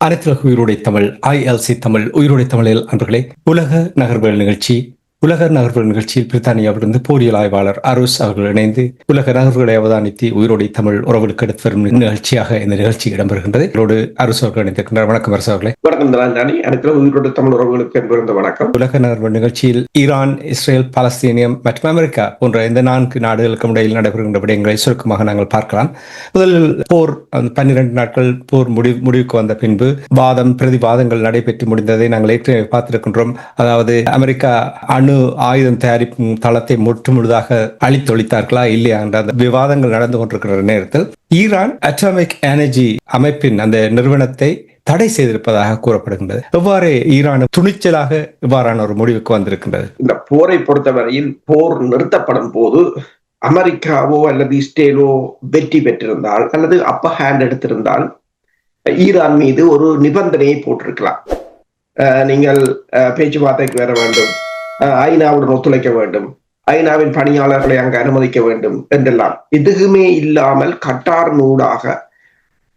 அனைத்துலக உயிரோடை தமிழ் ஐஎல்சி தமிழ் உயிரோடை தமிழில் அன்பர்களே உலக நகர்வுகள் நிகழ்ச்சி உலக நகர்வுகள் நிகழ்ச்சியில் பிரித்தானியாவிலிருந்து போரியல் ஆய்வாளர் அருஸ் அவர்கள் இணைந்து உலக நகர்வுகளை அவதானித்து உயிரோடை தமிழ் உறவுகளுக்கு எடுத்து வரும் நிகழ்ச்சியாக இந்த நிகழ்ச்சி இடம்பெறுகின்றது. இதோடு அருஸ் அவர்கள் இணைந்திருக்கின்றார். வணக்கம் அரசு அவர்களே. வணக்கம் உயிரோடு தமிழ் உறவுகளுக்கு என்பிருந்த வணக்கம். உலக நகர்வு நிகழ்ச்சியில் ஈரான் இஸ்ரேல் பாலஸ்தீனியம் மற்றும் அமெரிக்கா போன்ற இந்த நான்கு நாடுகளுக்கும் இடையில் நடைபெறுகின்ற விடயங்களை சுருக்கமாக நாங்கள் பார்க்கலாம். முதலில் போர் பன்னிரண்டு நாட்கள் போர் முடிவு முடிவுக்கு வந்த பின்பு வாதம் பிரதிவாதங்கள் நடைபெற்று முடிந்ததை நாங்கள் ஏற்கனவே பார்த்திருக்கின்றோம். அதாவது அமெரிக்கா அணு ஆயுதம் தயாரிக்கும் தளத்தை முற்று முழுதாக அழித்தொழித்தார்களா இல்லையா என்ற அந்த விவாதங்கள் நடந்து கொண்டிருக்கிற நேரத்தில் ஈரான் அட்டாமிக் எனர்ஜி அமைப்பின் அந்த நிறுவனத்தை தடை செய்திருப்பதாக கூறப்படுகின்றது. எவ்வாறு ஈரான் துணிச்சலாக இவ்வாறான ஒரு முடிவுக்கு வந்திருக்கின்றது? இந்த போரை பொறுத்தவரையில் போர் நிறுத்தப்படும் போது அமெரிக்காவோ அல்லது இஸ்ரேலோ வெற்றி பெற்றிருந்தால் அல்லது அப்ப ஹேண்ட் எடுத்திருந்தால் ஈரான் மீது ஒரு நிபந்தனையை போட்டிருக்கலாம். நீங்கள் அஹ், பேச்சுவார்த்தைக்கு வர வேண்டும். ஐநாவுடன் ஒத்துழைக்க வேண்டும் ஐநாவின் பணியாளர்களை அங்கு அனுமதிக்க வேண்டும் என்றெல்லாம் எதுவுமே இல்லாமல் கட்டார் நூடாக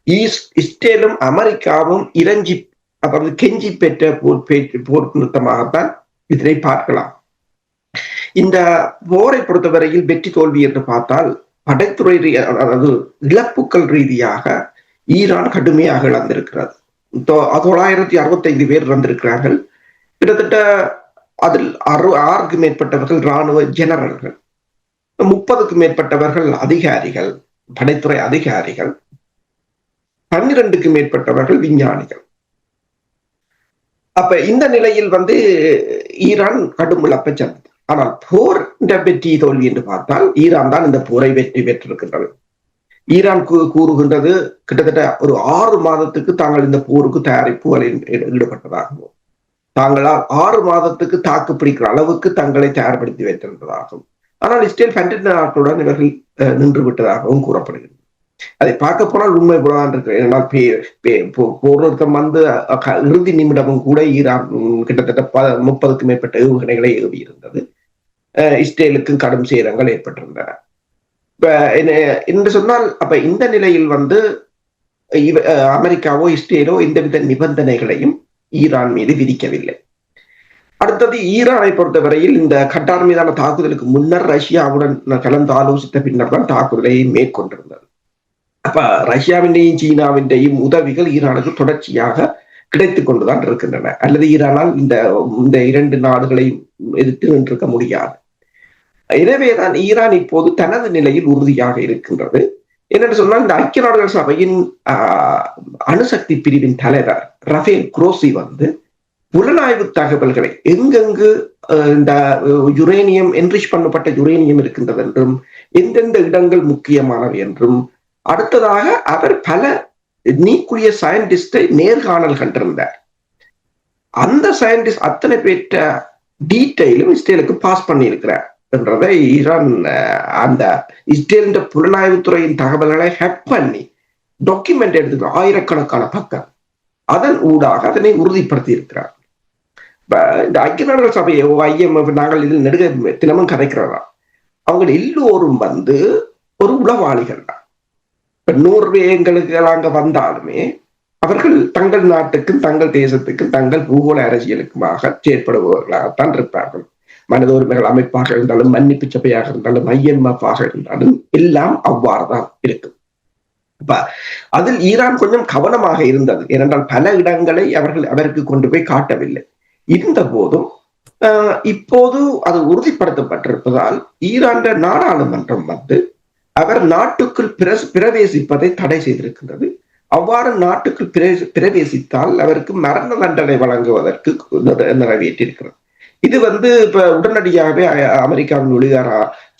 ஈஸ்- இஸ்ரேலும் அமெரிக்காவும் இறஞ்சி அதாவது கெஞ்சி பெற்ற போர் பேச்சு போர் நிறுத்தமாகத்தான் இதனை பார்க்கலாம் இந்த போரை பொறுத்தவரையில் வெற்றி தோல்வி என்று பார்த்தால் படைத்துறை ரீ- அதாவது இழப்புக்கள் ரீதியாக ஈரான் கடுமையாக இழந்திருக்கிறது தொள்ளாயிரத்தி அறுபத்தைந்து பேர் இறந்திருக்கிறார்கள் கிட்டத்தட்ட அதில் அறு ஆறுக்கு மேற்பட்டவர்கள் இராணுவ ஜெனரல்கள். முப்பதுக்கு மேற்பட்டவர்கள் அதிகாரிகள் படைத்துறை அதிகாரிகள். பன்னிரண்டுக்கு மேற்பட்டவர்கள் விஞ்ஞானிகள். அப்ப இந்த நிலையில் வந்து ஈரான் கடும் இழப்பை சந்தது ஆனால் போர் வெற்றி தோல்வி என்று பார்த்தால் ஈரான் தான் இந்த போரை வெற்றி பெற்றிருக்கின்றது. ஈரான் கூறுகின்றது கிட்டத்தட்ட ஒரு ஆறு மாதத்துக்கு தாங்கள் இந்த போருக்கு தயாரிப்புகளில் ஈடுபட்டதாகவும். தாங்களால் ஆறு மாதத்துக்கு தாக்கு பிடிக்கிற அளவுக்கு தங்களை தயார்படுத்தி வைத்திருந்ததாகவும் ஆனால் இஸ்ரேல் பன்னிரண்டு நாட்களுடன் இவர்கள் நின்று விட்டதாகவும் கூறப்படுகிறது. அதை பார்க்க போனால் உண்மை போலதான் இருக்கு ஏனென்றால் பே- போர் நிறுத்தம் வந்து இறுதி நிமிடமும் கூட ஈரான் கிட்டத்தட்ட ப முப்பதுக்கு மேற்பட்ட ஏவுகணைகளை ஏவி இருந்தது அஹ், இஸ்ரேலுக்கும் கடும் சேதங்கள் ஏற்பட்டிருந்தன. இப்ப என்ன- என்று சொன்னால் அப்ப இந்த நிலையில் வந்து இவ- அஹ், அமெரிக்காவோ இஸ்ரேலோ எந்தவித நிபந்தனைகளையும் ஈரான் மீது விதிக்கவில்லை. அடுத்தது ஈரானை பொறுத்தவரையில் இந்த கட்டார் மீதான தாக்குதலுக்கு முன்னர் ரஷ்யாவுடன் கலந்து ஆலோசித்த பின்னர் தான் தாக்குதலை மேற்கொண்டிருந்தது. அப்ப ரஷ்யாவின்டையும் சீனாவின்டையும் உதவிகள் ஈரானுக்கு தொடர்ச்சியாக கிடைத்துக் கொண்டுதான் இருக்கின்றன. அல்லது ஈரானால் இந்த இந்த இரண்டு நாடுகளையும் எதிர்த்து நின்றிருக்க முடியாது. எனவேதான் ஈரான் இப்போது தனது நிலையில் உறுதியாக இருக்கின்றது. என்னென்று சொன்னால் இந்த ஐக்கிய நாடுகள் சபையின் ஆஹ், அணுசக்தி பிரிவின் தலைவர் ரஃபேல் குரோசி வந்து புலனாய்வு தகவல்களை எங்கெங்கு இந்த யுரேனியம் என்ரிச் பண்ணப்பட்ட யுரேனியம் இருக்கின்றது என்றும் எந்தெந்த இடங்கள் முக்கியமானவை என்றும் அடுத்ததாக அவர் பல நீக்குரிய சயின்டிஸ்டை நேர்காணல் கண்டிருந்தார். அந்த சயின்டிஸ்ட் அத்தனை பேற்ற டீட்டெயிலும் இஸ்ரேலுக்கு பாஸ் பண்ணியிருக்கிறார். என்றதை ஈரான் அந்த இஸ்ரேலின் புலனாய்வுத்துறையின் தகவல்களை ஹேக் பண்ணி டாக்குமெண்ட் எடுத்து ஆயிரக்கணக்கான பக்கம் அதன் ஊடாக அதனை உறுதிப்படுத்தி இருக்கிறார் இந்த ஐக்கிய நாடுகள் சபையை ஐஎம்எஃப் நாங்கள் இதில் நெடுக தினமும் கதைக்கிறதா? அவங்க எல்லோரும் வந்து ஒரு உளவாளிகள் தான். இப்ப நூறு எங்களுக்கு அங்க வந்தாலுமே அவர்கள் தங்கள் நாட்டுக்கும் தங்கள் தேசத்துக்கும் தங்கள் பூகோள அரசியலுக்குமாக செயற்படுபவர்களாகத்தான் இருப்பார்கள். மனித உரிமைகள் அமைப்பாக இருந்தாலும் மன்னிப்பு சபையாக இருந்தாலும் ஐஎம்எஃப் இருந்தாலும் எல்லாம் அவ்வாறுதான் இருக்கும். அப்ப அதில் ஈரான் கொஞ்சம் கவனமாக இருந்தது. ஏனென்றால் பல இடங்களை அவர்கள் அவருக்கு கொண்டு போய் காட்டவில்லை. இருந்த போதும் ஆஹ் இப்போது அது உறுதிப்படுத்தப்பட்டிருப்பதால் ஈரான் நாடாளுமன்றம் வந்து அவர் நாட்டுக்குள் பிரவேசிப்பதை தடை செய்திருக்கின்றது. அவ்வாறு நாட்டுக்குள் பிரவே- பிரவேசித்தால் அவருக்கு மரண தண்டனை வழங்குவதற்கு நிறைவேற்றியிருக்கிறது. இது வந்து இப்ப உடனடியாகவே அமெரிக்காவின் வெளிவார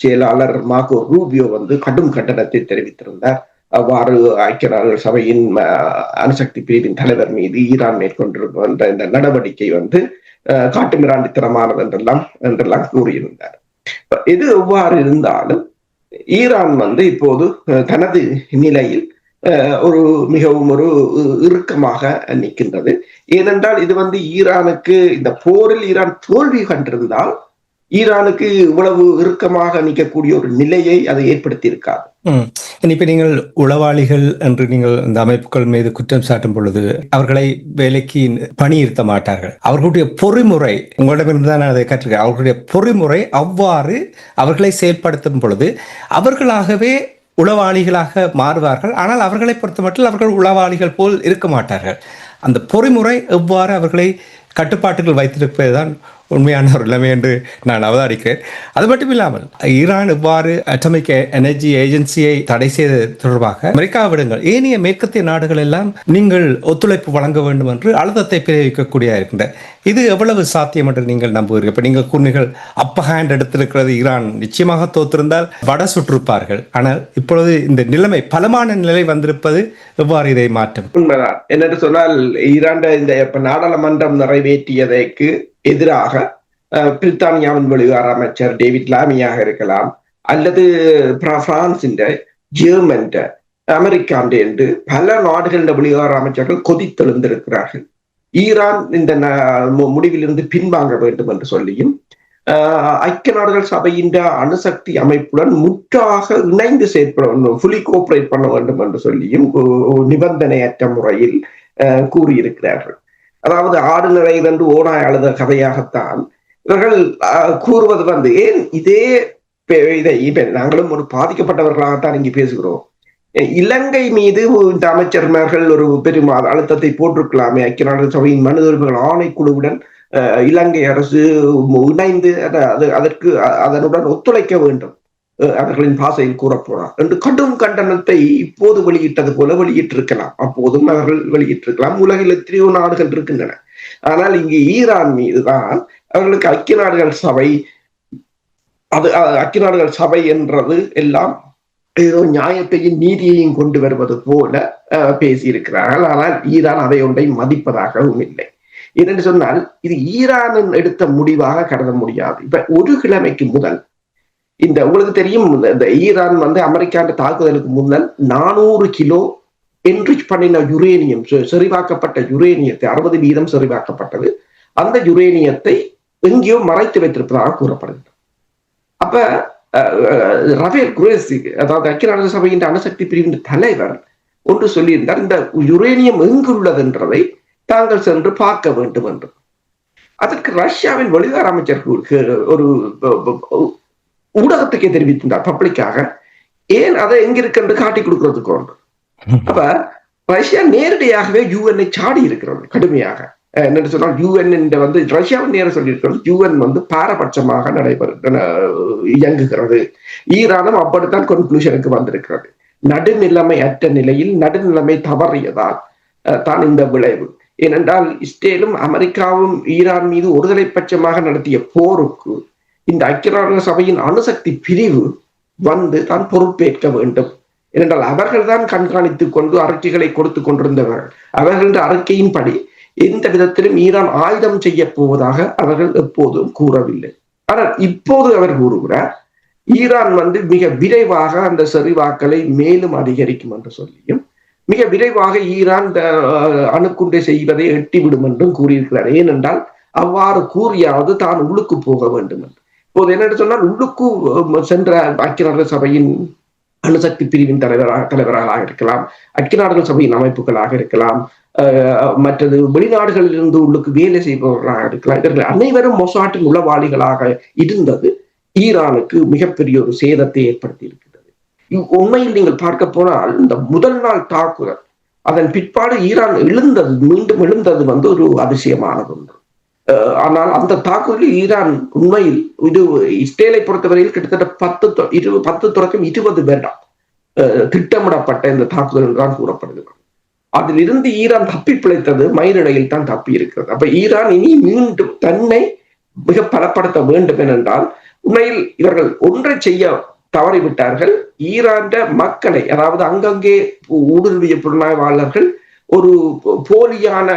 செயலாளர் மார்க்கோ ரூபியோ வந்து கடும் கண்டனத்தை தெரிவித்திருந்தார். அவ்வாறு ஐக்கிய நாடுகள் சபையின் அணுசக்தி பிரிவின் தலைவர் மீது ஈரான் மேற்கொண்டிருக்கின்ற இந்த நடவடிக்கை வந்து காட்டுமிராண்டித்தனமானது என்றெல்லாம் என்றெல்லாம் கூறியிருந்தார். இது எவ்வாறு இருந்தாலும் ஈரான் வந்து இப்போது தனது நிலையில் ஒரு மிகவும் ஒரு இறுக்கமாக நிற்கின்றது ஏனென்றால் இது வந்து ஈரானுக்கு இந்த போரில் ஈரான் தோல்வி கண்டிருந்தால் ஈரானுக்கு இவ்வளவு இறுக்கமாக நிற்கக்கூடிய ஒரு நிலையை அது ஏற்படுத்தி இருக்காது இப்ப நீங்கள் உளவாளிகள் என்று நீங்கள் இந்த அமைப்புகள் மீது குற்றம் சாட்டும் பொழுது அவர்களை வேலைக்கு பணியிருத்த மாட்டார்கள். அவர்களுடைய பொறிமுறை உங்களிடமிருந்து தான் நான் அதை கற்றுக்கிறேன் அவர்களுடைய பொறிமுறை அவ்வாறு அவர்களை செயல்படுத்தும் பொழுது அவர்களாகவே உளவாளிகளாக மாறுவார்கள். ஆனால் அவர்களை பொறுத்தமட்டில் அவர்கள் உளவாளிகள் போல் இருக்க மாட்டார்கள். அந்த பொறிமுறை எவ்வாறு அவர்களை கட்டுப்பாட்டுகள் வைத்திருப்பதுதான் உண்மையான ஒரு நிலைமை என்று நான் அவதாரிக்கிறேன் அது மட்டும் இல்லாமல் ஈரான் இவ்வாறு அட்டமிக் எனர்ஜி ஏஜென்சியை தடை செய்தது தொடர்பாக அமெரிக்கா விடுங்கள் ஏனைய மேற்கத்திய நாடுகள் எல்லாம் நீங்கள் ஒத்துழைப்பு வழங்க வேண்டும் என்று அழுத்தத்தை பிரிவிக்கக்கூடிய இருக்கின்ற. இது எவ்வளவு சாத்தியம் என்று நீங்கள் நம்புகிறீர்கள் இப்ப நீங்கள் கூறினீர்கள் அப்ப ஹேண்ட் எடுத்திருக்கிறது ஈரான் நிச்சயமாக தோற்றிருந்தால் வட சுற்றிருப்பார்கள். ஆனால் இப்பொழுது இந்த நிலைமை பலமான நிலை வந்திருப்பது எவ்வாறு இதை மாற்றும்? உண்மைதான். என்னென்று சொன்னால் ஈரான் இந்த நாடாளுமன்றம் நிறைவேற்றியதைக்கு எதிராக பிரித்தானியாவின் வெளிவார அமைச்சர் டேவிட் லாமியாக இருக்கலாம் அல்லது பிர- பிரான்சின் ஜெர்மன் அமெரிக்காண்ட என்று பல நாடுகளின் வெளிவார அமைச்சர்கள் கொதித்தெழுந்திருக்கிறார்கள். ஈரான் இந்த ந- மு- முடிவிலிருந்து பின்வாங்க வேண்டும் என்று சொல்லியும் ஆஹ், ஐக்கிய நாடுகள் சபையின் அணுசக்தி அமைப்புடன் முற்றாக இணைந்து செயற்பட வேண்டும் ஃபுல்லி கோஆபரேட் பண்ண வேண்டும் என்று சொல்லியும் நிபந்தனையற்ற முறையில் ஆஹ், கூறியிருக்கிறார்கள். அதாவது ஆடு நிறைதன்று ஓனாய் அழுத கதையாகத்தான் இவர்கள் ஆஹ், கூறுவது வந்து ஏன் இதே இதை இப்ப நாங்களும் ஒரு பாதிக்கப்பட்டவர்களாகத்தான் இங்கு பேசுகிறோம். இலங்கை மீது இந்த அமைச்சர்மார்கள் ஒரு பெரும் அழுத்தத்தை போட்டிருக்கலாமே. ஐக்கிய நாடுகள் சபையின் மனித உரிமைகள் ஆணைக்குழுவுடன் இலங்கை அரசு இணைந்து அது- அதற்கு அதனுடன் ஒத்துழைக்க வேண்டும். அவர்களின் பாசையில் கூறப்போறார் என்று கடும் கண்டனத்தை இப்போது வெளியிட்டது போல வெளியிட்டிருக்கலாம். அப்போதும் அவர்கள் வெளியிட்டிருக்கலாம். உலகில் எத்தனையோ நாடுகள் இருக்கின்றன. ஆனால் இங்கு ஈரான் மீதுதான் அவர்களுக்கு ஐக்கிய நாடுகள் சபை அது ஐக்கிய நாடுகள் சபை என்றது எல்லாம் ஏதோ நியாயத்தையும் நீதியையும் கொண்டு வருவது போல அஹ், பேசியிருக்கிறார்கள். ஆனால் ஈரான் அதை ஒன்றை மதிப்பதாகவும் இல்லை. ஏனென்று சொன்னால் இது ஈரானின் எடுத்த முடிவாக கருத முடியாது. இப்ப ஒரு கிழமைக்கு முதல் இந்த உங்களுக்கு தெரியும் இந்த- இந்த ஈரான் வந்து அமெரிக்காண்ட தாக்குதலுக்கு முன்னல் நானூறு கிலோ என்ரிச் பண்ணின யுரேனியம் செ- செறிவாக்கப்பட்ட யுரேனியத்தை அறுபது வீதம் செறிவாக்கப்பட்டது. அந்த யுரேனியத்தை எங்கேயோ மறைத்து வைத்திருப்பதாக கூறப்படுகிறது. அப்ப அஹ், ரஃபேல் குரேசி அதாவது ஐக்கிய நாடுகள் சபையின் அணுசக்தி பிரிவின் தலைவர் ஒன்று சொல்லியிருந்தார் இந்த யுரேனியம் எங்குள்ளது என்றதை தாங்கள் சென்று பார்க்க வேண்டும் என்று. அதற்கு ரஷ்யாவின் வெளிவார அமைச்சர் ஒரு ஊடகத்துக்கே தெரிவித்திருந்தார் பப்ளிக்காக ஏன் அதை எங்க இருக்கு என்று காட்டி கொடுக்கறதுக்கு ஒன்று அப்ப ரஷ்யா நேரடியாகவே யூஎன்ஐ சாடி இருக்கிறது கடுமையாக. என்னென்னு சொன்னால் யூஎன் வந்து ரஷ்யாவின் நேரம் சொல்லியிருக்கிறது யூஎன் வந்து பாரபட்சமாக நடைபெறு இயங்குகிறது. ஈரானும் அப்படித்தான் கன்க்ளூஷனுக்கு வந்திருக்கிறது. நடுநிலைமை அற்ற நிலையில் நடுநிலைமை தவறியதால் அஹ், தான் இந்த விளைவு. ஏனென்றால் இஸ்ரேலும் அமெரிக்காவும் ஈரான் மீது ஒருதலை பட்சமாக நடத்திய போருக்கு இந்த ஐக்கிய நாடுகள் சபையின் அணுசக்தி பிரிவு வந்து தான் பொறுப்பேற்க வேண்டும். ஏனென்றால் அவர்கள் தான் கண்காணித்துக் கொண்டு அறிக்கைகளை கொடுத்து கொண்டிருந்தவர்கள். அவர்களது அறிக்கையின்படி எந்த விதத்திலும் ஈரான் ஆயுதம் செய்ய போவதாக அவர்கள் எப்போதும் கூறவில்லை. ஆனால் இப்போது அவர் கூறுகிறார் ஈரான் வந்து மிக விரைவாக அந்த செறிவாக்களை மேலும் அதிகரிக்கும் என்று சொல்லியும் மிக விரைவாக ஈரான் இந்த அணுக்குண்டை செய்வதை எட்டிவிடும் என்றும் கூறியிருக்கிறார். ஏனென்றால் அவ்வாறு கூறியாவது தான் உள்ளுக்கு போக வேண்டும் என்று. இப்போது என்னென்று சொன்னால் உள்ளுக்கு சென்ற ஐக்கிய நாடுகள் சபையின் அணுசக்தி பிரிவின் தலைவராக தலைவர்களாக இருக்கலாம் ஐக்கிய நாடுகள் சபையின் அமைப்புகளாக இருக்கலாம் மற்றது வெளிநாடுகளில் இருந்து உள்ளுக்கு வேலை செய்பவர்களாக இருக்கலாம். இவர்கள் அனைவரும் மொசாட்டின் உளவாளிகளாக இருந்தது. ஈரானுக்கு மிகப்பெரிய ஒரு சேதத்தை ஏற்படுத்தி இருக்கிறது உண்மையில் நீங்கள் பார்க்க போனால் இந்த முதல் நாள் தாக்குதல் அதன் பிற்பாடு ஈரான் எழுந்தது மீண்டும் எழுந்தது வந்து ஒரு அதிசயமானது ஒன்று. ஆனால் அந்த தாக்குதலில் ஈரான் உண்மையில் இது இஸ்ரேலை பொறுத்தவரையில் கிட்டத்தட்ட பத்து இரு பத்து தொடக்கம் இருபது வருடம் திட்டமிடப்பட்ட இந்த தாக்குதல் தான் கூறப்படுகிறது. அதிலிருந்து ஈரான் தப்பி பிழைத்தது மயிரிழையில் தான் தப்பி இருக்கிறது. அப்ப ஈரான் இனி மீண்டும் தன்னை மிக பலப்படுத்த வேண்டும் என்றால் உண்மையில் இவர்கள் ஒன்றை செய்ய தவறிவிட்டார்கள். ஈரான் மக்களை அதாவது அங்கங்கே ஊடுருவிய புலனாய்வாளர்கள் ஒரு போலியான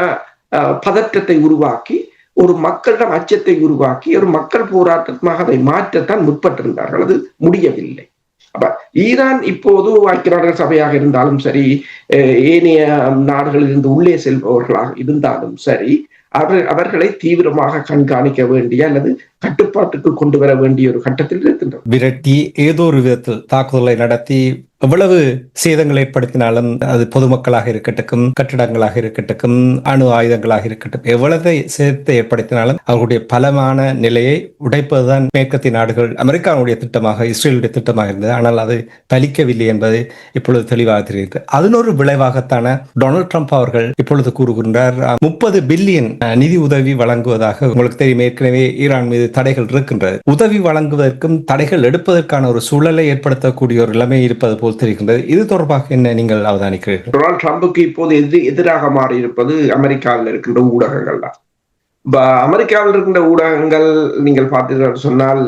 பதற்றத்தை உருவாக்கி ஒரு மக்களிடம் அச்சத்தை உருவாக்கி ஒரு மக்கள் போராட்டமாக அதை மாற்றத்தான் முற்பட்டிருந்தார்கள். அது முடியவில்லை. அப்ப ஈரான் இப்போது ஐக்கிய நாடுகள் சபையாக இருந்தாலும் சரி அஹ், ஏனைய நாடுகளில் இருந்து உள்ளே செல்பவர்களாக இருந்தாலும் சரி அவர் அவர்களை தீவிரமாக கண்காணிக்க வேண்டிய அல்லது கட்டுப்பாட்டுக்கு கொண்டு வர வேண்டிய ஒரு கட்டத்தில் இருக்கின்றனர் விரட்டி ஏதோ ஒரு விதத்தில் தாக்குதலை நடத்தி எவ்வளவு சேதங்கள் ஏற்படுத்தினாலும் அது பொதுமக்களாக இருக்கட்டும் கட்டிடங்களாக இருக்கட்டும் அணு ஆயுதங்களாக இருக்கட்டும் எவ்வளவு சேதத்தை ஏற்படுத்தினாலும் அவர்களுடைய பலமான நிலையை உடைப்பதுதான் மேற்கத்திய நாடுகள் அமெரிக்காவுடைய திட்டமாக இஸ்ரேலுடைய திட்டமாக இருந்தது. ஆனால் அது பலிக்கவில்லை என்பது இப்பொழுது தெளிவாக தெரிகிறது. அதன் ஒரு விளைவாகத்தான டொனால்ட் ட்ரம்ப் அவர்கள் இப்பொழுது கூறுகின்றார் முப்பது பில்லியன் நிதி உதவி வழங்குவதாக உங்களுக்கு தெரியும். ஏற்கனவே ஈரான் மீது தடைகள் இருக்கின்றது. உதவி வழங்குவதற்கும் தடைகள் எடுப்பதற்கான ஒரு சூழலை ஏற்படுத்தக்கூடிய ஒரு நிலைமை இருப்பது போல் ஒத்திருக்கின்றது இது தொடர்பாக என்ன நீங்கள் அவதானிக்கிறீர்கள்? டொனால்ட் ட்ரம்புக்கு இப்போது எதிர் எதிராக மாறி இருப்பது அமெரிக்காவில் இருக்கின்ற ஊடகங்கள் தான். அமெரிக்காவில் இருக்கின்ற ஊடகங்கள் நீங்கள் பார்த்தீர்கள் சொன்னால்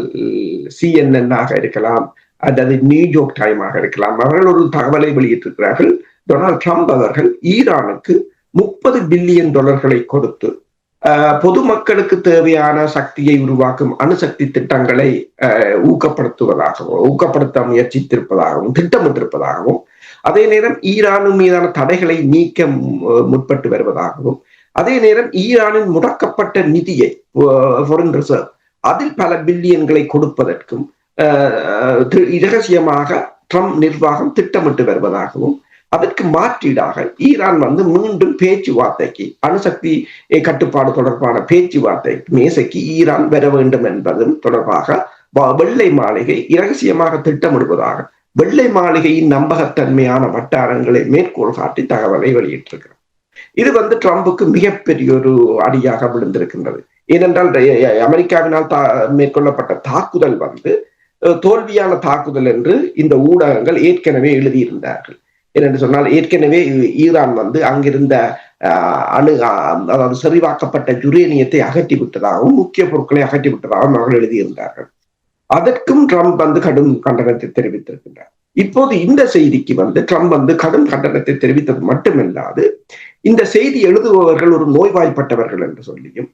சிஎன்என் ஆக இருக்கலாம் அல்லது நியூயார்க் டைமாக இருக்கலாம். அவர்கள் ஒரு தகவலை வெளியிட்டிருக்கிறார்கள். டொனால்ட் ட்ரம்ப் அவர்கள் ஈரானுக்கு முப்பது பில்லியன் டாலர்களை கொடுத்து பொதுமக்களுக்கு தேவையான சக்தியை உருவாக்கும் அணுசக்தி திட்டங்களை ஆஹ், ஊக்கப்படுத்துவதாகவும் ஊக்கப்படுத்த முயற்சித்திருப்பதாகவும் திட்டமிட்டிருப்பதாகவும் அதே நேரம் ஈரானின் மீதான தடைகளை நீக்க முற்பட்டு வருவதாகவும் அதே நேரம் ஈரானின் முடக்கப்பட்ட நிதியை ஃபாரின் ரிசர்வ் அதில் பல பில்லியன்களை கொடுப்பதற்கும் ஆஹ், இரகசியமாக ட்ரம்ப் நிர்வாகம் திட்டமிட்டு வருவதாகவும் அதற்கு மாற்றீடாக. ஈரான் வந்து மீண்டும் பேச்சுவார்த்தைக்கு அணுசக்தி கட்டுப்பாடு தொடர்பான பேச்சுவார்த்தை மேசைக்கு ஈரான் வர வேண்டும் என்பதும் தொடர்பாக வெள்ளை மாளிகை இரகசியமாக திட்டமிடுவதாக வெள்ளை மாளிகையின் நம்பகத்தன்மையான வட்டாரங்களை மேற்கோள் காட்டி தகவலை வெளியிட்டிருக்கிறார். இது வந்து ட்ரம்புக்கு மிகப்பெரிய ஒரு அடியாக விழுந்திருக்கின்றது. ஏனென்றால் அமெரிக்காவினால் தா மேற்கொள்ளப்பட்ட தாக்குதல் வந்து தோல்வியான தாக்குதல் என்று இந்த ஊடகங்கள் ஏற்கனவே எழுதியிருந்தார்கள். ஏனென்று சொன்னால் ஏற்கனவே ஈரான் வந்து அங்கிருந்த அணு அதாவது செறிவாக்கப்பட்ட யுரேனியத்தை அகற்றி விட்டதாகவும் முக்கிய பொருட்களை அகற்றி விட்டதாகவும் அவர்கள் எழுதியிருந்தார்கள். அதற்கும் ட்ரம்ப் வந்து கடும் கண்டனத்தை தெரிவித்திருக்கின்றார். இப்போது இந்த செய்திக்கு வந்து ட்ரம்ப் வந்து கடும் கண்டனத்தை தெரிவித்தது மட்டுமில்லாது இந்த செய்தி எழுதுபவர்கள் ஒரு நோய்வாய்ப்பட்டவர்கள் என்று சொல்லியும்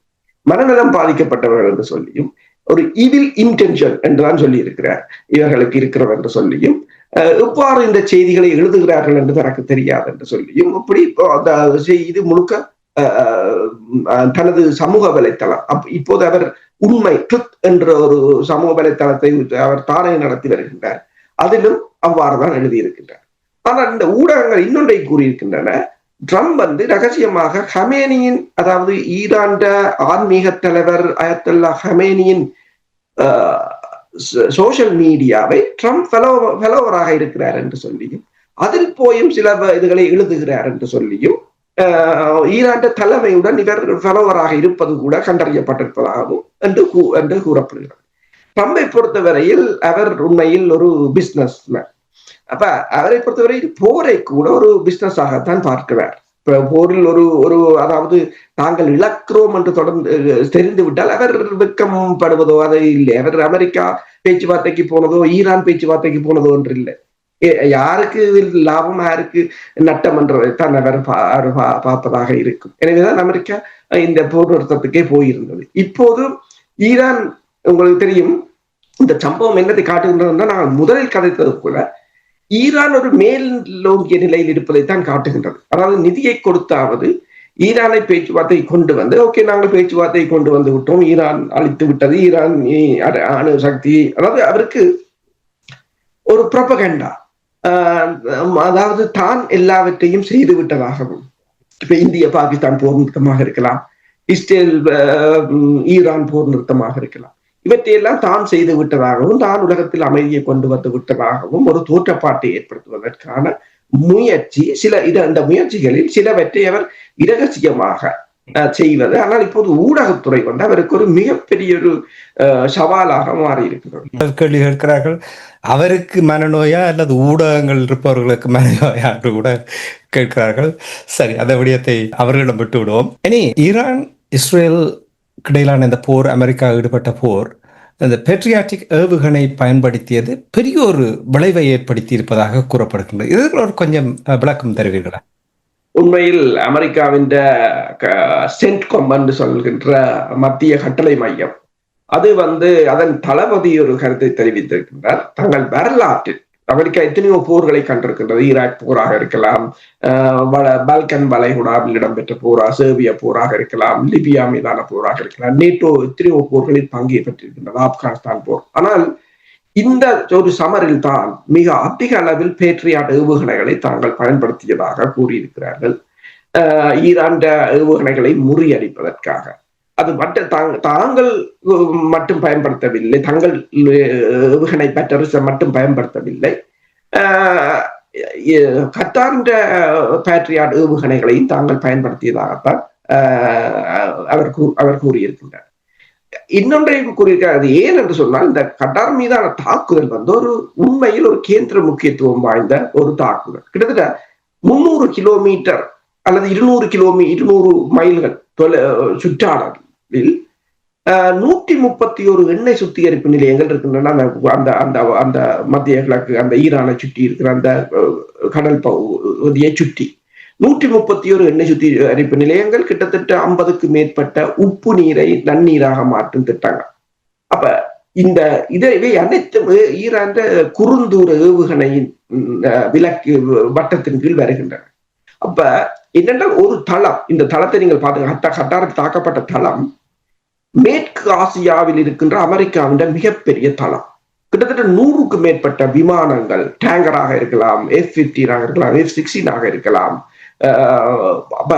மனநலம் பாதிக்கப்பட்டவர்கள் என்று சொல்லியும் ஒரு இவில் இன்டென்ஷன் என்றுதான் சொல்லி இருக்கிறார் இவர்களுக்கு இருக்கிறவர் என்று சொல்லியும் எவ்வாறு இந்த செய்திகளை எழுதுகிறார்கள் என்று எனக்கு தெரியாது என்று சொல்லியும் இப்படி இது அந்த முழுக்க தனது சமூக வலைத்தளம். இப்போது அவர் உண்மை ட்ருத் என்ற ஒரு சமூக வலைத்தளத்தை அவர் தானே நடத்தி வருகின்றார். அதிலும் அவ்வாறுதான் எழுதியிருக்கின்றார். ஆனால் இந்த ஊடகங்கள் இன்னொன்றை கூறியிருக்கின்றன. ட்ரம்ப் வந்து ரகசியமாக ஹமேனியின் அதாவது ஈரான்ட ஆன்மீக தலைவர் அயத்துல்லா ஹமேனியின் சோசியல் மீடியாவை ட்ரம்ப் ஃபெலோவராக இருக்கிறார் என்று சொல்லியும் அதில் போயும் சில இதுகளை எழுதுகிறார் என்று சொல்லியும் ஆஹ், தலைமையுடன் இவர் ஃபெலோவராக இருப்பது கூட கண்டறியப்பட்டிருப்பதாகவும் என்று கூ- என்று கூறப்படுகிறது. ட்ரம்பை பொறுத்தவரையில் அவர் உண்மையில் ஒரு பிசினஸ் அப்ப அவரை பொறுத்தவரை போரை கூட ஒரு பிசினஸ் ஆகத்தான் பார்க்கிறார். போரில் ஒரு ஒரு அதாவது தாங்கள் இழக்கிறோம் என்று தொடர்ந்து தெரிந்து விட்டால் அவர் வெட்கப்படுவதோ அது இல்லை. அவர் அமெரிக்கா பேச்சுவார்த்தைக்கு போனதோ ஈரான் பேச்சுவார்த்தைக்கு போனதோ என்று இல்லை. ஏ- யாருக்கு இதில் லாபம் யாருக்கு நட்டம் என்றதை தான் அவர் பா- பா- பார்ப்பதாக இருக்கும். எனவேதான் அமெரிக்கா இந்த போர் நிறுத்தத்துக்கே போயிருந்தது. இப்போது ஈரான் உங்களுக்கு தெரியும் இந்த சம்பவம் என்னத்தை காட்டுகின்றதுன்னா நாங்கள் முதலில் கதைத்தது கூட ஈரான் ஒரு மேலோங்கிய நிலையில் இருப்பதைத்தான் காட்டுகின்றது. அதாவது நிதியை கொடுத்தாவது ஈரானை பேச்சுவார்த்தை கொண்டு வந்து ஓகே நாங்கள் பேச்சுவார்த்தை கொண்டு வந்து விட்டோம். ஈரான் அழித்து விட்டது. ஈரான் அணு- சக்தி. அதாவது அவருக்கு ஒரு ப்ரொபகண்டா அதாவது தான் எல்லாவற்றையும் செய்து விட்டதாகவும் இப்ப இந்திய பாகிஸ்தான் போர் நிறுத்தமாக இருக்கலாம். இஸ்ரேல் ஈரான் போர் நிறுத்தமாக இருக்கலாம். இவற்றையெல்லாம் தான் செய்து விட்டதாகவும் தான் உலகத்தில் அமைதியை கொண்டு வந்து விட்டதாகவும் ஒரு தோற்றப்பாட்டை ஏற்படுத்துவதற்கான முயற்சி சில இது அந்த முயற்சிகளில் சிலவற்றை அவர் இரகசியமாக செய்வது. ஆனால் இப்போது ஊடகத்துறை வந்து அவருக்கு ஒரு மிகப்பெரிய ஒரு அஹ், சவாலாக மாறி இருக்கிறது கேள்வி கேட்கிறார்கள் அவருக்கு மனநோயா அல்லது ஊடகங்கள் இருப்பவர்களுக்கு மனநோயா என்று கூட கேட்கிறார்கள். சரி அந்த விடயத்தை அவர்களிடம் விட்டு விடுவோம் இனி ஈரான் இஸ்ரேல் இடையிலான இந்த போர் அமெரிக்கா ஈடுபட்ட போர் இந்த பெட்ரியாட்டிக் ஏவுகணை பயன்படுத்தியது பெரிய ஒரு விளைவை ஏற்படுத்தி இருப்பதாக கூறப்படுகின்றது. இதில் ஒரு கொஞ்சம் விளக்கம் தருவீர்களா? உண்மையில் அமெரிக்காவின் சென்ட்கொம் என்று சொல்கின்ற மத்திய கட்டளை மையம் அது வந்து அதன் தளபதி ஒரு கருத்தை தெரிவித்திருக்கின்றார். தங்கள் வரலாற்றில் அமெரிக்கா எத்தனையோ போர்களை கண்டிருக்கின்றது. ஈராக் போராக இருக்கலாம். ஆஹ் பால்கன் வளைகுடாவில் இடம்பெற்ற போரா சேர்பிய போராக இருக்கலாம் லிபியா மீதான போராக இருக்கலாம். நேட்டோ எத்தனையோ போர்களில் பங்கே பெற்றிருக்கின்றது. ஆப்கானிஸ்தான் போர். ஆனால் இந்த ஒரு சமரில் தான் மிக அதிக அளவில் பேட்ரியாட் ஏவுகணைகளை தாங்கள் பயன்படுத்தியதாக கூறியிருக்கிறார்கள். ஆஹ் ஈரான் ஏவுகணைகளை முறியடிப்பதற்காக. அது மற்ற தாங்கள் மட்டும் பயன்படுத்தவில்லை. தங்கள் ஏவுகணை பேட்டரிசம் மட்டும் பயன்படுத்தவில்லை. ஆஹ், பேட்ரியாட் ஏவுகணைகளையும் தாங்கள் பயன்படுத்தியதாகத்தான் ஆஹ், அவர் கூ- அவர் கூறியிருக்கின்றார். இன்னொன்றையும் கூறியிருக்கிறார் அது ஏன் என்று சொன்னால் இந்த கட்டார் மீதான தாக்குதல் வந்து ஒரு உண்மையில் ஒரு கேந்திர முக்கியத்துவம் வாய்ந்த ஒரு தாக்குதல். கிட்டத்தட்ட முன்னூறு கிலோமீட்டர் அல்லது இருநூறு கிலோமீ இருநூறு மைல்கள் தொலை சுற்றாடலில் நூற்றி முப்பத்தி ஒரு எண்ணெய் சுத்திகரிப்பு நிலையங்கள் இருக்கின்றன. அந்த அந்த அந்த மத்திய கிழக்கு அந்த ஈரானை சுற்றி இருக்கிற அந்த கடல் பகுதியை சுற்றி. நூற்றி முப்பத்தி ஒரு எண்ணெய் சுத்திகரிப்பு நிலையங்கள் கிட்டத்தட்ட ஐம்பதுக்கு மேற்பட்ட உப்பு நீரை நன்னீராக மாற்றும் திட்டங்கள். அப்ப இந்த இதை இவை அனைத்தும் ஈரான் குறுந்தூர ஏவுகணையின் விலக்கு வட்டத்தின் கீழ் வருகின்றன. அப்ப என்னென்றால் ஒரு தளம் இந்த தளத்தை நீங்கள் பாருங்க ஹட்டாருக்கு தாக்கப்பட்ட தளம் மேற்கு ஆசியாவில் இருக்கின்ற அமெரிக்காவின் மிகப்பெரிய தளம். கிட்டத்தட்ட நூறுக்கு மேற்பட்ட விமானங்கள் டேங்கராக இருக்கலாம் எஃப் பிப்டீனாக இருக்கலாம் எஃப் சிக்ஸ்டீனாக இருக்கலாம். அஹ், அப்ப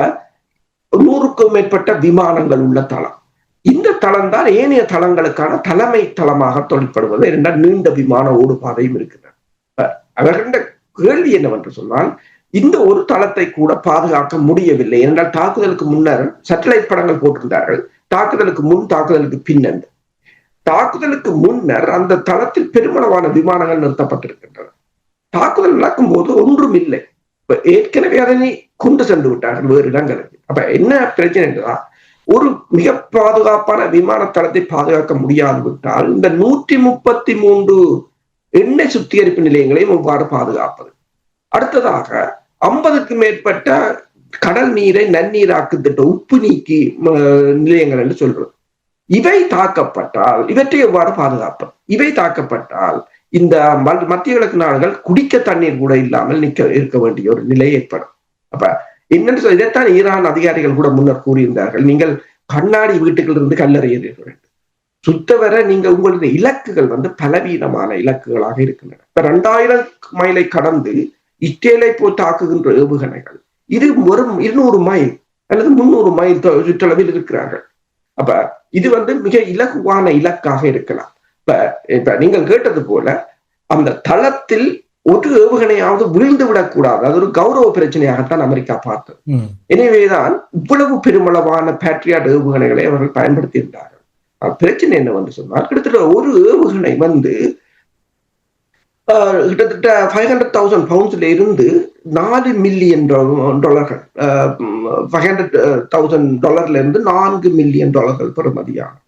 நூறுக்கும் மேற்பட்ட விமானங்கள் உள்ள தளம். இந்த தளம் தான் ஏனைய தளங்களுக்கான தலைமை தளமாக தொழிற்படுவது. இரண்டால் நீண்ட விமான ஓடுபாதையும் இருக்கின்றன. அவர்களின் கேள்வி என்னவென்று சொன்னால் இந்த ஒரு தளத்தை கூட பாதுகாக்க முடியவில்லை. என்றால் தாக்குதலுக்கு முன்னர் சேட்டலைட் படங்கள் போட்டிருந்தார்கள். தாக்குதலுக்கு முன் தாக்குதலுக்கு பின்னன் தாக்குதலுக்கு முன்னர் அந்த தளத்தில் பெருமளவான விமானங்கள் நிறுத்தப்பட்டிருக்கின்றன. தாக்குதல் நடக்கும் போது ஒன்றும் இல்லை இப்ப ஏற்கனவே அதனை கொண்டு சென்று விட்டார்கள் வேறு இடங்களுக்கு. அப்ப என்ன பிரச்சனை என்றால் ஒரு மிக பாதுகாப்பான விமான தளத்தை பாதுகாக்க முடியாது விட்டால் இந்த நூற்றி முப்பத்தி மூன்று எண்ணெய் சுத்திகரிப்பு நிலையங்களையும் எவ்வாறு பாதுகாப்பது. அடுத்ததாக ஐம்பதுக்கு மேற்பட்ட கடல் நீரை நன்னீராக்கு திட்டம் உப்பு நீக்கி நிலையங்கள் என்று சொல்றோம். இவை தாக்கப்பட்டால் இவற்றை எவ்வாறு பாதுகாப்பது இவை தாக்கப்பட்டால் இந்த மத்திய கிழக்கு நாடுகள் குடிக்க தண்ணீர் கூட இல்லாமல் நிக்க இருக்க வேண்டிய ஒரு நிலை ஏற்படும். அப்ப என்னன்னு சொல்ல இதைத்தான் ஈரான் அதிகாரிகள் கூட முன்னர் கூறியிருந்தார்கள். நீங்கள் கண்ணாடி வீட்டுகள் இருந்து கல்லறையீர்கள் சுத்தவர நீங்க உங்களுடைய இலக்குகள் வந்து பலவீனமான இலக்குகளாக இருக்கின்றன. இப்ப ரெண்டாயிரம் மைலை கடந்து இஸ்ரேலை போய் தாக்குகின்ற ஏவுகணைகள். இது வெறும் இருநூறு மைல் அல்லது முன்னூறு மைல் சுற்றளவில் இருக்கிறார்கள். அப்ப இது வந்து மிக இலகுவான இலக்காக இருக்கலாம். இப்ப இப்ப நீங்கள் கேட்டது போல அந்த தளத்தில் ஒரு ஏவுகணையாவது விழுந்து விடக்கூடாது. அது ஒரு கௌரவ பிரச்சனையாகத்தான் அமெரிக்கா பார்த்தது. எனவேதான் இவ்வளவு பெருமளவான பேட்ரியாட் ஏவுகணைகளை அவர்கள் பயன்படுத்தியிருந்தார்கள். அது பிரச்சனை என்னவென்று சொன்னால் கிட்டத்தட்ட ஒரு ஏவுகணை வந்து கிட்டத்தட்ட ஃபைவ் ஹண்ட்ரட் தௌசண்ட் பவுண்ட்ஸ்ல இருந்து நாலு மில்லியன் டாலர்கள் ஃபைவ் ஹண்ட்ரட் தௌசண்ட் டாலர்ல இருந்து நான்கு மில்லியன் டாலர்கள் பெறுமதியானது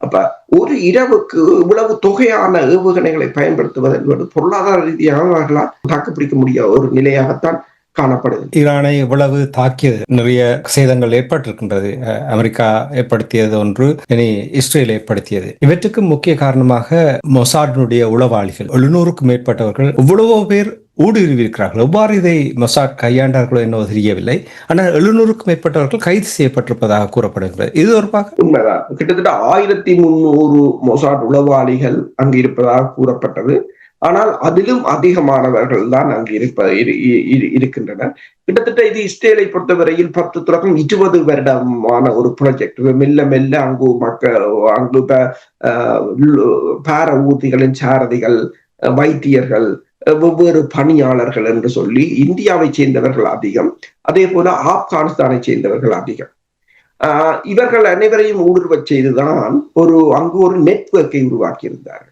அப்ப ஒரு இரவுக்கு இவ்வளவு தொகையான ஏவுகணைகளை பயன்படுத்துவது என்பது பொருளாதார ரீதியாக அவர்களால் தாக்குப்பிடிக்க முடியாத ஒரு நிலையாகத்தான் காணப்படுது. ஈரானை இவ்வளவு தாக்கியது நிறைய சேதங்கள் ஏற்பட்டிருக்கின்றது. அமெரிக்கா ஏற்படுத்தியது ஒன்று இனி இஸ்ரேல் ஏற்படுத்தியது. இவற்றுக்கு முக்கிய காரணமாக மொசாடினுடைய உளவாளிகள் எழுநூறுக்கும் மேற்பட்டவர்கள் இவ்வளவோ பேர் ஊடுருவியிருக்கிறார்கள். எவ்வாறு இதை மொசாட் கையாண்டார்களோ என்னவோ தெரியவில்லை. ஆனால் எழுநூறுக்கும் மேற்பட்டவர்கள் கைது செய்யப்பட்டிருப்பதாக கூறப்படுகிறது. இது ஒரு பார்க்க உண்மைதான். கிட்டத்தட்ட ஆயிரத்தி முன்னூறு மொசாட் உளவாளிகள் அங்கு இருப்பதாக கூறப்பட்டது. ஆனால் அதிலும் அதிகமானவர்கள் தான் அங்கு இருப்ப இரு- இருக்கின்றனர். கிட்டத்தட்ட இது இஸ்ரேலை பொறுத்தவரையில் பத்து தொடக்கம் இருபது வருடமான ஒரு ப்ராஜெக்ட் மெல்ல மெல்ல அங்கு மக்கள் அங்கு பார ஊர்திகளின் சாரதிகள் அஹ் வைத்தியர்கள் அஹ் வெவ்வேறு பணியாளர்கள் என்று சொல்லி இந்தியாவை சேர்ந்தவர்கள் அதிகம். அதே போல ஆப்கானிஸ்தானை சேர்ந்தவர்கள் அதிகம். ஆஹ் இவர்கள் அனைவரையும் ஊடுருவச் செய்துதான் ஒரு அங்கு ஒரு நெட்வொர்க்கை உருவாக்கியிருந்தார்கள்.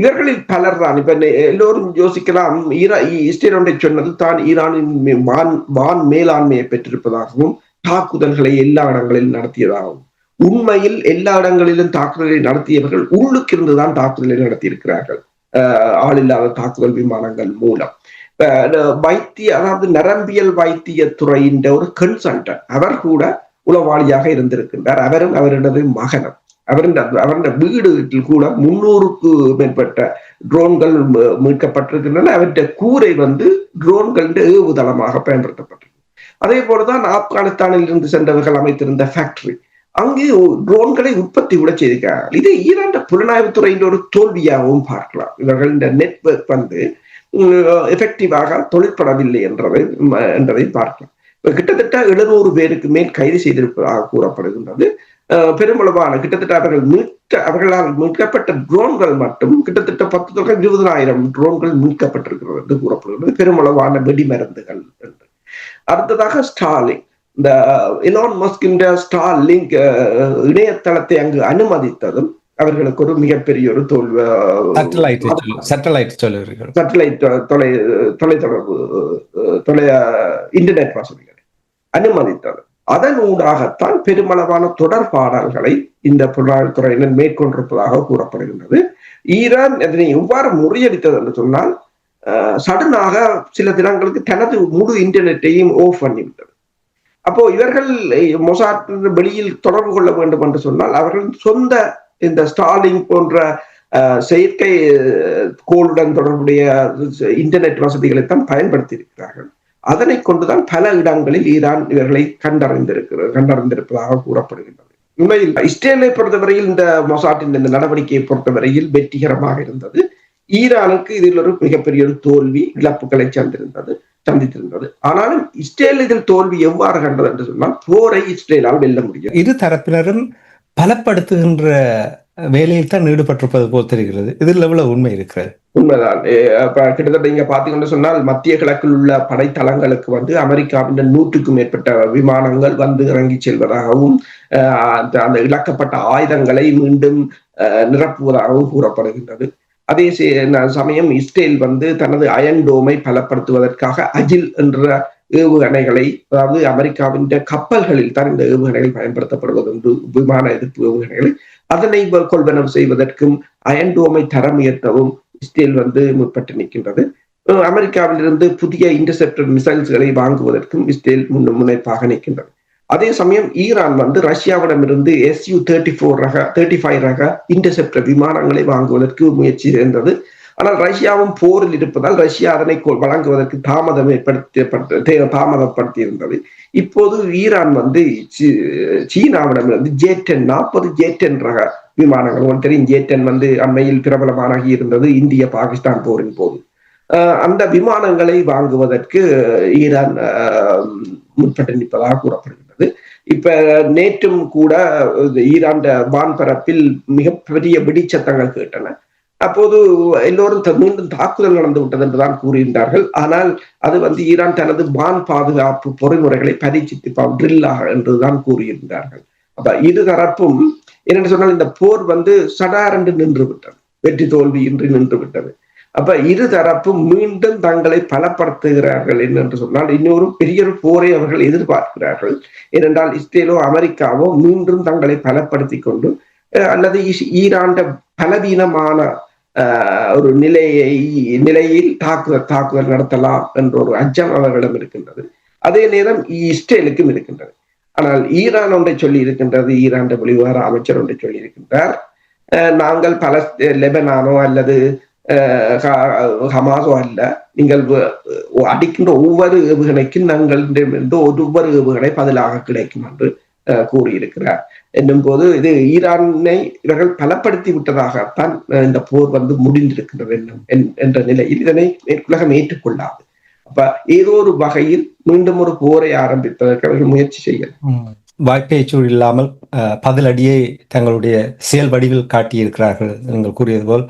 இவர்களில் பலர் தான். இப்ப எல்லோரும் யோசிக்கலாம் ஈரா சொன்னது தான் ஈரானின் வான் வான் மேலாண்மையை பெற்றிருப்பதாகவும் தாக்குதல்களை எல்லா இடங்களிலும் நடத்தியதாகவும். உண்மையில் எல்லா இடங்களிலும் தாக்குதலை நடத்தியவர்கள் உள்ளுக்கு இருந்துதான் தாக்குதலை நடத்தியிருக்கிறார்கள். ஆஹ் ஆளில்லாத தாக்குதல் விமானங்கள் மூலம். வைத்திய அதாவது நரம்பியல் வைத்திய துறையின் ஒரு கன்சல்டன் அவர் கூட உளவாளியாக இருந்திருக்கின்றார். அவரும் அவரிடது மகனும். அவருடைய அவருடைய வீடுகளில் கூட முன்னூறுக்கு மேற்பட்ட ட்ரோன்கள் மீட்கப்பட்டிருக்கின்றன. அவருடைய கூரை வந்து ட்ரோன்கள் ஏவுதளமாக பயன்படுத்தப்பட்டிருக்கு அதே போலதான் ஆப்கானிஸ்தானில் இருந்து சென்றவர்கள் அமைத்திருந்த ஃபேக்டரி அங்கே ட்ரோன்களை உற்பத்தி கூட செய்திருக்கிறார்கள். இது ஈரான் புலனாய்வுத்துறையின் ஒரு தோல்வியாகவும் பார்க்கலாம். இவர்கள் இந்த நெட்வொர்க் வந்து எஃபெக்டிவாக தொழிற்படவில்லை என்றதை என்றதை பார்க்கலாம். கிட்டத்தட்ட எழுநூறு பேருக்கு மேல் கைது செய்திருப்பதாக கூறப்படுகின்றது. பெருமளவான கிட்டத்தட்ட அவர்கள் மீட்க அவர்களால் மீட்கப்பட்ட ட்ரோன்கள் மட்டும் கிட்டத்தட்ட பத்து தொகை இருபதனாயிரம் ட்ரோன்கள் மீட்கப்பட்டிருக்கிறது என்று கூறப்படுகிறது. பெருமளவான வெடிமருந்துகள் என்று. அடுத்ததாக ஸ்டாலிங் இந்த எலான் மஸ்கின்ற ஸ்டார் லிங்க் இணையதளத்தை அங்கு அனுமதித்ததும் அவர்களுக்கு ஒரு மிகப்பெரிய ஒரு தோல்வி சேட்டலைட் சேட்டலைட் தொலை தொலைத்தொடர்பு தொலை இன்டர்நெட் வசதிகளை அனுமதித்தது. அதன் ஊடாகத்தான் பெருமளவான தொடர்பாடல்களை இந்த புலனாய்வுத்துறையினர் மேற்கொண்டிருப்பதாக கூறப்படுகின்றது. ஈரான் அதனை எவ்வாறு முறியடித்தது என்று சொன்னால் சடனாக சில தினங்களுக்கு தனது முழு இன்டர்நெட்டையும் ஓஃப் பண்ணிவிட்டது. அப்போ இவர்கள் மொசாட் வெளியில் தொடர்பு கொள்ள வேண்டும் என்று சொன்னால் அவர்கள் சொந்த இந்த ஸ்டாலிங் போன்ற செயற்கை கோளுடன் தொடர்புடைய இன்டர்நெட் வசதிகளை தான் பயன்படுத்தி இருக்கிறார்கள் அதனை கொண்டுதான் பல இடங்களில் ஈரான் இவர்களை கண்டறிந்திருக்கிறது கண்டறிந்திருப்பதாக கூறப்படுகின்றது. உண்மையில் இஸ்ரேலை பொறுத்தவரையில் இந்த மொசாட்டின் இந்த நடவடிக்கையை பொறுத்தவரையில் வெற்றிகரமாக இருந்தது. ஈரானுக்கு இதில் ஒரு மிகப்பெரிய ஒரு தோல்வி இழப்புகளை சந்திருந்தது சந்தித்திருந்தது. ஆனாலும் இஸ்ரேல் இதில் தோல்வி எவ்வாறு கண்டது என்று சொன்னால் போரை இஸ்ரேலால் வெல்ல முடியும் இரு தரப்பினரும் பலப்படுத்துகின்ற வேலையில் தான் ஈடுபட்டிருப்பது போல் தெரிகிறது. இதில் எவ்வளவு உண்மை இருக்கிறது? உண்மைதான். கிட்டத்தட்ட இங்க பாத்தீங்கன்னு சொன்னால் மத்திய கிழக்கில் உள்ள படைத்தளங்களுக்கு வந்து அமெரிக்காவின் நூற்றுக்கும் மேற்பட்ட விமானங்கள் வந்து இறங்கி செல்வதாகவும் அந்த இழக்கப்பட்ட ஆயுதங்களை மீண்டும் நிரப்புவதாகவும் கூறப்படுகின்றது. அதே சே- சமயம் இஸ்ரேல் வந்து தனது அயன் டோமை பலப்படுத்துவதற்காக அஜில் என்ற ஏவுகணைகளை அதாவது அமெரிக்காவின் கப்பல்களில் தான் இந்த ஏவுகணைகள் பயன்படுத்தப்படுவது உண்டு விமான எதிர்ப்பு ஏவுகணைகளை அதனை கொள்வனம் கொள்வனவு செய்வதற்கும் அயன் டோமை தரம் உயர்த்தவும் இஸ்ரேல் வந்து முற்பட்டு நிற்கின்றது. அமெரிக்காவிலிருந்து புதிய இன்டர்செப்டர் மிசைல்ஸ்களை வாங்குவதற்கும் இஸ்ரேல் முன் முனைப்பாக நிற்கின்றது. அதே சமயம் ஈரான் வந்து ரஷ்யாவிடமிருந்து எஸ்யூ தேர்ட்டி ஃபோர் ரக தேர்ட்டி ஃபைவ் ரக இன்டர்செப்டர் விமானங்களை வாங்குவதற்கு முயற்சி இருந்தது ஆனால் ரஷ்யாவும் போரில் இருப்பதால் ரஷ்யா அதனை வழங்குவதற்கு தாமதம் ஏற்படுத்தப்பட்ட தாமதப்படுத்தி இருந்தது இப்போது ஈரான் வந்து சீ- சீனாவிடமிருந்து ஜே டென் நாற்பது ஜே டென் ரக விமானங்கள். உங்களுக்கு தெரியும் ஜே டென் வந்து அண்மையில் பிரபலமாகி இருந்தது இந்திய பாகிஸ்தான் போரின் போது. அந்த விமானங்களை வாங்குவதற்கு ஈரான் முற்பட்டு நிற்பதாக கூறப்படுகிறது இப்ப நேற்றும் கூட ஈரான் வான்பரப்பில் மிகப்பெரிய வெடிச்சத்தங்கள் கேட்டன. அப்போது எல்லோரும் மீண்டும் தாக்குதல் நடந்து விட்டது என்றுதான் கூறுகின்றார்கள் ஆனால் அது வந்து ஈரான் தனது வான் பாதுகாப்பு பொறிமுறைகளை பரீட்சித்து ட்ரில்லாக என்றுதான் கூறியிருந்தார்கள். அப்ப இரு தரப்பும் என்னென்னு சொன்னால் இந்த போர் வந்து சடாரென்று நின்று விட்டது. வெற்றி தோல்வி இன்றி நின்று விட்டது. அப்ப இரு தரப்பும் மீண்டும் தங்களை பலப்படுத்துகிறார்கள் என்று சொன்னால் இன்னொரு பெரிய ஒரு போரை அவர்கள் எதிர்பார்க்கிறார்கள். ஏனென்றால் இஸ்ரேலோ அமெரிக்காவோ மீண்டும் தங்களை பலப்படுத்தி கொண்டு அல்லது ஈராண்ட பலவீனமான அஹ், ஒரு நிலையை நிலையில் தாக்குதல் தாக்குதல் நடத்தலாம் என்ற ஒரு அச்சம் அவர்களிடம் இருக்கின்றது. அதே நேரம் இஸ்ரேலுக்கும் இருக்கின்றது. ஆனால் ஈரான் ஒன்றை சொல்லி இருக்கின்றது ஈரான் வெளிவார அமைச்சர் ஒன்றை சொல்லி இருக்கின்றார் அஹ், நாங்கள் பல லெபனானோ அல்லது அஹ், ஹமாஸோ அல்ல. நீங்கள் அடிக்கின்ற ஒவ்வொரு ஏவுகணைக்கும் நாங்கள் ஒவ்வொரு ஏவுகணை பதிலாக கிடைக்கும் என்று அஹ், கூறியிருக்கிறார். என்னும் போது இது ஈரானை இவர்கள் பலப்படுத்தி விட்டதாகத்தான் இந்த போர் வந்து முடிந்திருக்கின்றது என்னும் என்- என்ற நிலையில் இதனை மேற்குலகம் ஏற்றுக்கொள்ளாது. அப்ப ஏதோ ஒரு வகையில் மீண்டும் ஒரு போரை ஆரம்பிப்பதற்கு அவர்கள் முயற்சி செய்யலாம் வாய்ப்பேச்சு இல்லாமல் பதிலடியை தங்களுடைய செயல் வடிவில் காட்டியிருக்கிறார்கள். நீங்கள் கூறியது போல்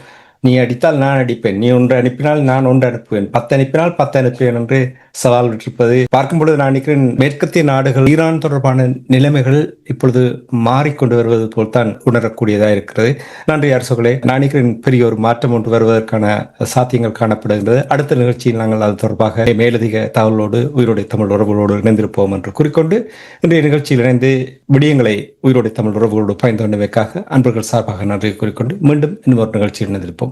நீ அடித்தால் நான் அடிப்பேன். நீ ஒன்று அனுப்பினால் நான் ஒன்று அனுப்புவேன். பத்து அனுப்பினால் பத்து அனுப்புவேன் என்று சவால் விட்டிருப்பது. பார்க்கும் பொழுது நான் நினைக்கிறேன் மேற்கத்திய நாடுகள் ஈரான் தொடர்பான நிலைமைகள் இப்பொழுது மாறிக்கொண்டு வருவது போல் தான் உணரக்கூடியதாக இருக்கிறது. நன்றி அரசுகளே. நான் நினைக்கிறேன் பெரிய ஒரு மாற்றம் ஒன்று வருவதற்கான சாத்தியங்கள் காணப்படுகின்றது. அடுத்த நிகழ்ச்சியில் நாங்கள் அது தொடர்பாக மேலதிக தகவலோடு உயிரோடை தமிழ் உறவுகளோடு இணைந்திருப்போம் என்று கூறிக்கொண்டு இன்றைய நிகழ்ச்சியில் இணைந்து விடயங்களை உயிரோடை தமிழ் உறவுகளோடு பயந்து கொண்டமைக்காக அன்பர்கள் சார்பாக நன்றி கூறிக்கொண்டு மீண்டும் இன்னொரு நிகழ்ச்சியில் இணைந்திருப்போம்.